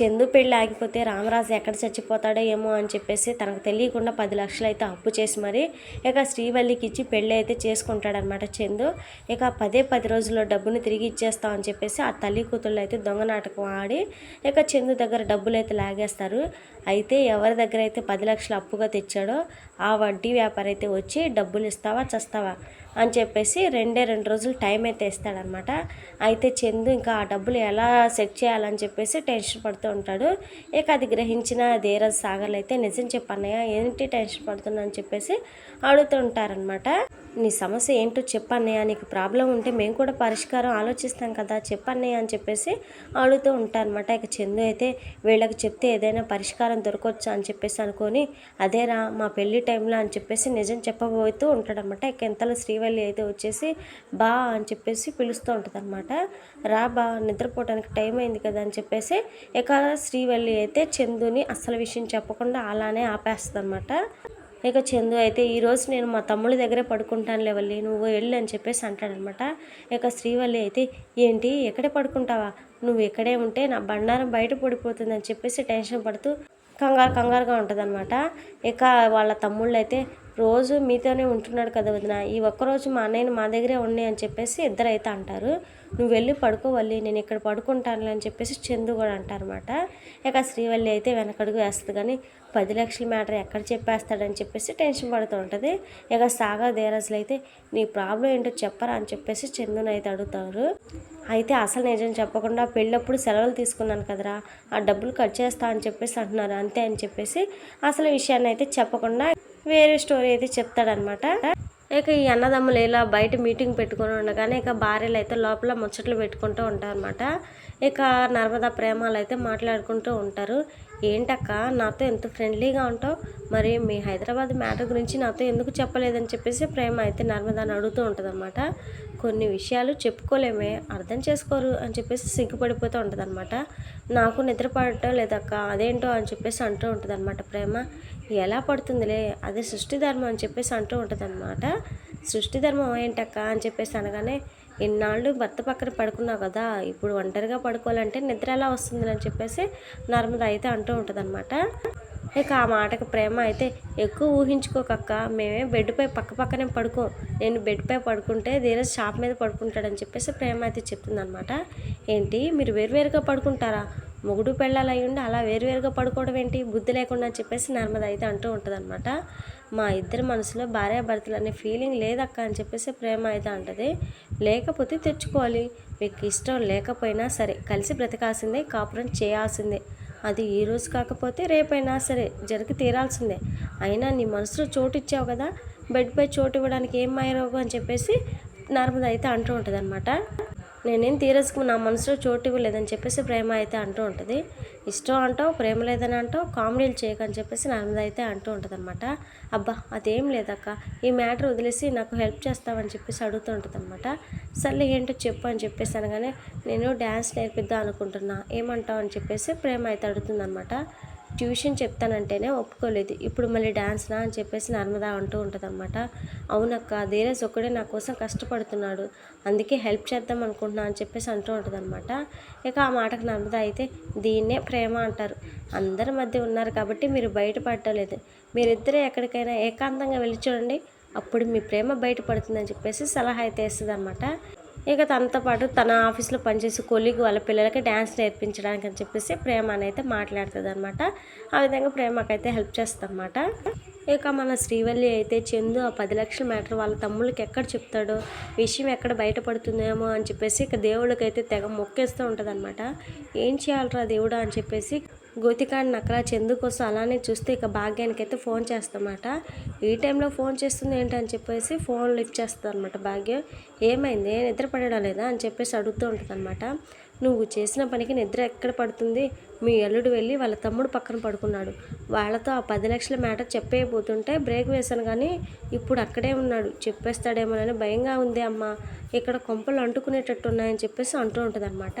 చందు పెళ్ళి ఆగిపోతే రామరాజు ఎక్కడ చచ్చిపోతాడో ఏమో అని చెప్పేసి తనకు తెలియకుండా పది లక్షలు అయితే అప్పు చేసి మరి ఇక శ్రీవల్లికి ఇచ్చి పెళ్ళి అయితే చేసుకుంటాడనమాట చందు. ఇక పదే పది రోజుల్లో డబ్బుని తిరిగి ఇచ్చేస్తాం అని చెప్పేసి ఆ తల్లి కూతుళ్ళు అయితే దొంగ నాటకం ఆడి ఇక చందు దగ్గర డబ్బులు అయితే లాగేస్తారు. అయితే ఎవరి దగ్గర అయితే పది లక్షలు అప్పుగా తెచ్చాడో ఆ వడ్డీ వ్యాపారి అయితే వచ్చి డబ్బులు ఇస్తావా చస్తావా అని చెప్పేసి రెండే రెండు రోజులు టైం అయితే ఇస్తాడనమాట అయితే చందు ఇంకా ఆ డబ్బులు ఎలా సెట్ చేయాలని చెప్పేసి టెన్షన్ పడుతూ ఉంటాడు. ఇక అది గ్రహించిన ధీరజ్ సాగర్లు అయితే నిజం చెప్పన్నయ్య ఏంటి టెన్షన్ పడుతున్నా అని చెప్పేసి అడుగుతుంటారనమాట నీ సమస్య ఏంటో చెప్పన్నయ్య నీకు ప్రాబ్లం ఉంటే మేము కూడా పరిష్కారం ఆలోచిస్తాం కదా చెప్పన్నయ్య అని చెప్పేసి అడుగుతూ ఉంటారనమాట ఇక చందు అయితే వీళ్ళకి చెప్తే ఏదైనా పరిష్కారం దొరకవచ్చు అని చెప్పేసి అనుకొని అదేరా మా పెళ్ళి టైంలో అని చెప్పేసి నిజం చెప్పబోతూ ఉంటాడనమాట ఇక ఎంతలో శ్రీవల్లి అయితే వచ్చేసి బా అని చెప్పేసి పిలుస్తూ ఉంటుంది రా బా నిద్రపోవడానికి టైం అయింది కదా అని చెప్పేసి ఇక శ్రీవల్లి అయితే చందుని అసలు విషయం చెప్పకుండా అలానే ఆపేస్తుంది అనమాట ఇక చందు అయితే ఈరోజు నేను మా తమ్ముడి దగ్గరే పడుకుంటాను లేవల్లి నువ్వు వెళ్ళు అని చెప్పేసి అంటాడనమాట. ఇక శ్రీవల్లి అయితే ఏంటి ఎక్కడే పడుకుంటావా? నువ్వు ఎక్కడే ఉంటే నా బండారం బయట పడిపోతుంది అని చెప్పేసి టెన్షన్ పడుతూ కంగారు కంగారుగా ఉంటుందన్నమాట ఇక వాళ్ళ తమ్ముళ్ళు అయితే రోజు మీతోనే ఉంటున్నాడు కదా వదిన. ఈ ఒక్కరోజు మా అన్నయ్యని మా దగ్గరే ఉన్నాయి అని చెప్పేసి ఇద్దరైతే అంటారు. నువ్వు వెళ్ళి పడుకోవాలి నేను ఇక్కడ పడుకుంటానులే అని చెప్పేసి చందు కూడా అంటారనమాట ఇక శ్రీవల్లి అయితే వెనకడుగు వేస్తుంది కానీ పది లక్షల మ్యాటర్ ఎక్కడ చెప్పేస్తాడని చెప్పేసి టెన్షన్ పడుతూ ఉంటుంది. ఇక సాగా ధీరజ్లు అయితే నీ ప్రాబ్లం ఏంటో చెప్పరా అని చెప్పేసి చందుని అయితే అడుగుతారు. అయితే అసలు నిజం చెప్పకుండా పెళ్ళప్పుడు సెలవులు తీసుకున్నాను కదరా ఆ డబ్బులు కట్ చేస్తా అని చెప్పేసి అంటున్నారు. అంతే అని చెప్పేసి అసలు విషయాన్ని అయితే చెప్పకుండా వేరే స్టోరీ అయితే చెప్తాడనమాట. ఇక ఈ అన్నదమ్ములు ఇలా బయట మీటింగ్ పెట్టుకొని ఉండగానే ఇక భార్యలు అయితే లోపల ముచ్చట్లు పెట్టుకుంటూ ఉంటారనమాట. ఇక నర్మదా ప్రేమాలు అయితే మాట్లాడుకుంటూ ఉంటారు. ఏంటక్క నాతో ఎంత ఫ్రెండ్లీగా ఉంటావు? మరి మీ హైదరాబాద్ మ్యాటర్ గురించి నాతో ఎందుకు చెప్పలేదని చెప్పేసి ప్రేమ అయితే నర్మదాని అడుగుతూ ఉంటుంది కొన్ని విషయాలు చెప్పుకోలేమే అర్థం చేసుకోరు అని చెప్పేసి సిగ్గుపడిపోతూ ఉంటుంది అనమాట నాకు నిద్ర పడటం లేదక్క అదేంటో అని చెప్పేసి అంటూ ఉంటుంది అనమాట ప్రేమ. ఎలా పడుతుందిలే అదే సృష్టి ధర్మం అని చెప్పేసి అంటూ ఉంటుంది అనమాట సృష్టి ధర్మం ఏంటక్క అని చెప్పేసి అనగానే ఇన్నాళ్ళు భర్త పక్కన పడుకున్నావు కదా ఇప్పుడు ఒంటరిగా పడుకోవాలంటే నిద్ర ఎలా వస్తుంది అని చెప్పేసి నర్మద అయితే అంటూ ఉంటుంది అనమాట ఇక ఆ మాటకు ప్రేమ అయితే ఎక్కువ ఊహించుకోకక్క. మేమే బెడ్పై పక్క పక్కనే పడుకో. నేను బెడ్పై పడుకుంటే ధీరజ్ షాప్ మీద పడుకుంటాడని చెప్పేసి ప్రేమ అయితే చెప్తుందనమాట ఏంటి? మీరు వేరువేరుగా పడుకుంటారా? మొగుడు పెళ్ళాలు ఉండి అలా వేరువేరుగా పడుకోవడం ఏంటి? బుద్ధి లేకుండా అని చెప్పేసి నర్మద అయితే అంటూ ఉంటుందన్నమాట. మా ఇద్దరి మనసులో భార్యాభర్తలు అనే ఫీలింగ్ లేదక్క అని చెప్పేసి ప్రేమ అయితే అంటది. లేకపోతే తెచ్చుకోవాలి. మీకు ఇష్టం లేకపోయినా సరే కలిసి బ్రతకాల్సిందే కాపురం చేయాల్సిందే. అది ఈ రోజు కాకపోతే రేపైనా సరే జరిగి తీరాల్సిందే. అయినా నీ మనసులో చోటు ఇచ్చావు కదా బెడ్పై చోటు ఇవ్వడానికి ఏం మాయరోగం అని చెప్పేసి నర్మద అయితే అంటూ ఉంటుంది అనమాట నేనేం తీరసుకు నా మనసులో చోటు ఇవ్వలేదని చెప్పేసి ప్రేమ అయితే అంటూ ఉంటుంది. ఇష్టం అంటావు ప్రేమ లేదని అంటావు కామెడీలు చేయకని చెప్పేసి నర్మద అయితే అంటూ ఉంటుంది అనమాట అబ్బా అదేం లేదక్క. ఈ మ్యాటర్ వదిలేసి నాకు హెల్ప్ చేస్తావని చెప్పేసి అడుగుతూ ఉంటుంది అనమాట సర్లే ఏంటో చెప్పు అని చెప్పేసి అనగానే నేను డ్యాన్స్ నేర్పిద్దాం అనుకుంటున్నా ఏమంటావు అని చెప్పేసి ప్రేమ అయితే అడుగుతుంది అనమాట ట్యూషన్ చెప్తానంటేనే ఒప్పుకోలేదు. ఇప్పుడు మళ్ళీ డాన్స్నా అని చెప్పేసి నర్మదా అంటూ ఉంటుంది అనమాట అవునక్క ధీరజ్ ఒక్కడే నా కోసం కష్టపడుతున్నాడు. అందుకే హెల్ప్ చేద్దాం అనుకుంటున్నా అని చెప్పేసి అంటూ ఉంటుంది అనమాట ఇక ఆ మాటకు నర్మద అయితే దీన్నే ప్రేమ అంటారు. అందరి మధ్య ఉన్నారు కాబట్టి మీరు బయటపడలేదు మీరిద్దరే ఎక్కడికైనా ఏకాంతంగా వెళ్ళి చూడండి. అప్పుడు మీ ప్రేమ బయటపడుతుందని చెప్పేసి సలహా అయితే వేస్తుంది అనమాట ఇక తనతో పాటు తన ఆఫీస్లో పనిచేసే కొలీగ్ వాళ్ళ పిల్లలకి డ్యాన్స్ నేర్పించడానికి అని చెప్పేసి ప్రేమ అయితే మాట్లాడుతుంది అనమాట ఆ విధంగా ప్రేమకైతే హెల్ప్ చేస్తుందన్నమాట. ఇక మన శ్రీవల్లి అయితే చందు ఆ పది లక్షల మ్యాటర్ వాళ్ళ తమ్ముళ్ళకి ఎక్కడ చెప్తాడో? విషయం ఎక్కడ బయటపడుతుందేమో అని చెప్పేసి ఇక దేవుడికైతే తెగ మొక్కేస్తూ ఉంటుంది అనమాట ఏం చేయాలరా దేవుడా అని చెప్పేసి గోతికాడిని అక్కడ చందు కోసం అలానే చూస్తే ఇక భాగ్యానికి అయితే ఫోన్ చేస్తామాట. ఈ టైంలో ఫోన్ చేస్తుంది ఏంటని చెప్పేసి ఫోన్ లిఫ్ట్ చేస్తుంది అనమాట భాగ్యం. ఏమైంది? నిద్ర పడడం లేదా? అని చెప్పేసి అడుగుతూ ఉంటుంది అనమాట నువ్వు చేసిన పనికి నిద్ర ఎక్కడ పడుతుంది? మీ అల్లుడు వెళ్ళి వాళ్ళ తమ్ముడు పక్కన పడుకున్నాడు. వాళ్ళతో ఆ పది లక్షల మ్యాటర్ చెప్పేయబోతుంటే బ్రేక్ వేశాను కానీ ఇప్పుడు అక్కడే ఉన్నాడు. చెప్పేస్తాడేమోనని భయంగా ఉంది అమ్మ. ఇక్కడ కొంపలు అంటుకునేటట్టు ఉన్నాయని చెప్పేసి అంటూ ఉంటుంది అనమాట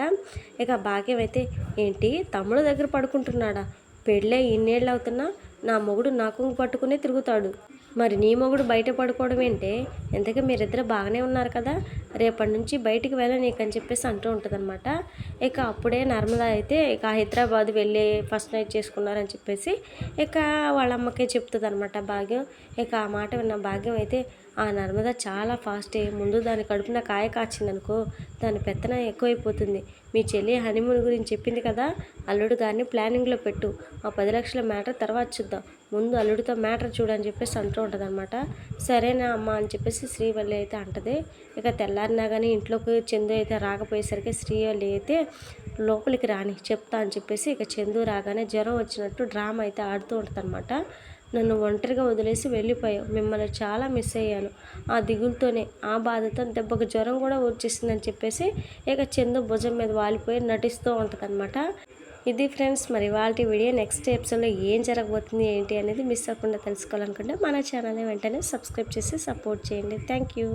ఇక భాగ్యం అయితే ఏంటి? తమ్ముడు దగ్గర పడుకుంటున్నాడా? పెళ్ళే ఇన్నేళ్ళు అవుతున్నా నా మొగుడు నాకు పట్టుకునే తిరుగుతాడు. మరి నీ మొగుడు బయట పడుకోవడం ఏంటే? ఇంతకీ మీరిద్దరు బాగానే ఉన్నారు కదా? రేపటి నుంచి బయటికి వెళ్ళనీకు అని చెప్పేసి అంటూ ఉంటుందన్నమాట. ఇక అప్పుడే నర్మద అయితే ఇక హైదరాబాద్ వెళ్ళి ఫస్ట్ నైట్ చేసుకున్నారని చెప్పేసి ఇక వాళ్ళ అమ్మకే చెప్తుంది అనమాట భాగ్యం. ఇక ఆ మాట విన్న భాగ్యం అయితే ఆ నర్మద చాలా ఫాస్ట్ ముందు దాని కడుపున కాయ కాచిందనుకో దాని పెత్తన ఎక్కువైపోతుంది. మీ చెల్లి హనీమూన్ గురించి చెప్పింది కదా? అల్లుడు గారిని ప్లానింగ్లో పెట్టు. ఆ పది లక్షల మ్యాటర్ తర్వాత చూద్దాం. ముందు అల్లుడితో మ్యాటర్ చూడని చెప్పేసి అంటూ ఉంటుంది అనమాట సరేనా అమ్మ అని చెప్పేసి శ్రీవల్లి అయితే అంటది. ఇక తెల్లారినా కానీ ఇంట్లోకి చందు అయితే రాకపోయేసరికి శ్రీవల్లి అయితే లోపలికి రాని చెప్తా అని చెప్పేసి ఇక చందు రాగానే జ్వరం వచ్చినట్టు డ్రామా అయితే ఆడుతూ ఉంటుంది అనమాట నన్ను ఒంటరిగా వదిలేసి వెళ్ళిపోయావు. మిమ్మల్ని చాలా మిస్ అయ్యాను. ఆ దిగులతోనే ఆ బాధతో దెబ్బకు జ్వరం కూడా వచ్చేసిందని చెప్పేసి ఇక చందు భుజం మీద వాలిపోయి నటిస్తూ ఉంటుంది ఇది ఫ్రెండ్స్ మరి వాళ్ళ వీడియో నెక్స్ట్ ఎపిసోడ్లో ఏం జరగబోతుంది ఏంటి అనేది మిస్ అవ్వకుండా తెలుసుకోవాలనుకుంటే మన ఛానల్ని వెంటనే సబ్స్క్రైబ్ చేసి సపోర్ట్ చేయండి. Thank you